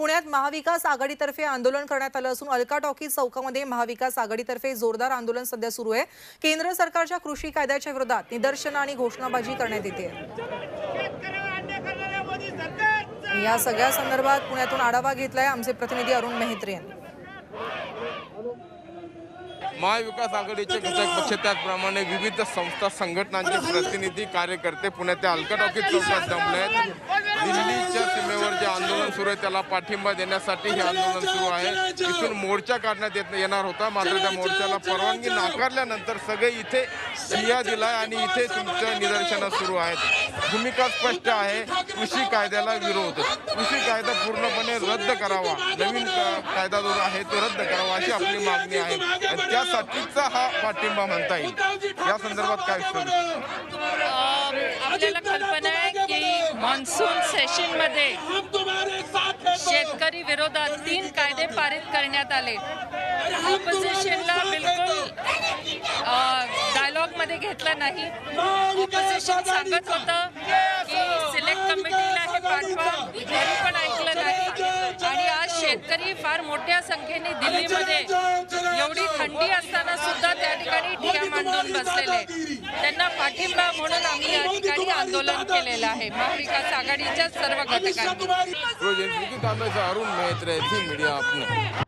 पुण्यात महाविकास आघाडीतर्फे आंदोलन करण्यात आलं असून अलका टॉकीज चौकामध्ये महाविकास आघाडीतर्फे जोरदार आंदोलन सध्या सुरू आहे. केंद्र सरकारच्या कृषी कायद्याच्या विरोधात निदर्शनं आणि घोषणाबाजी करण्यात येते. या सगळ्या संदर्भात पुण्यातून आढावा घेतलाय आमचे प्रतिनिधी अरुण मेहत्रे यांनी. महाविकास आघाडीचे घटक पक्ष त्याचप्रमाणे विविध संस्था संघटनांचे प्रतिनिधी कार्यकर्ते पुण्यात अलका टॉकीज चौकात जमले आहेत. सुरू आहे त्याला पाठिंबा देण्यासाठी हे आंदोलन सुरू आहे. इथून मोर्चा काढण्यात येत येणार होता मात्र त्या मोर्चाला परवानगी नाकारल्यानंतर सगळे इथे शिया दिलाय आणि इथे तुमचं निदर्शनं सुरू आहेत. भूमिका स्पष्ट आहे कृषी कायद्याला विरोध. कृषी कायदा पूर्णपणे रद्द करावा. नवीन कायदा जो आहे तो रद्द करावा अशी आपली मागणी आहे. आणि त्यासाठीचा हा पाठिंबा म्हणता येईल. या संदर्भात काय आपल्याला कल्पना आहे की मान्सून सेशनमध्ये शेतकरी विरोधात तीन कायदे पारित करण्यात आले. ऑपोजिशनला बिलकुल डायलॉगमध्ये घेतलं नाही. ऑपोजिशन सांगत होतं की सिलेक्ट कमिटीला हे पाठवा. घरी पण ऐकलं नाही. आणि आज शेतकरी फार मोठ्या संख्येने दिल्लीमध्ये एवढी थंडी असताना सुद्धा त्या ठिकाणी ठिया मांडून बसलेले. त्यांना पाठिंबा म्हणून आम्ही या आंदोलन केलेलं आहे. महाविकास आघाडीच्या सर्व घटकांनी. रोज तांब्याचा अरुण मेहत्रे झी मीडिया आपण.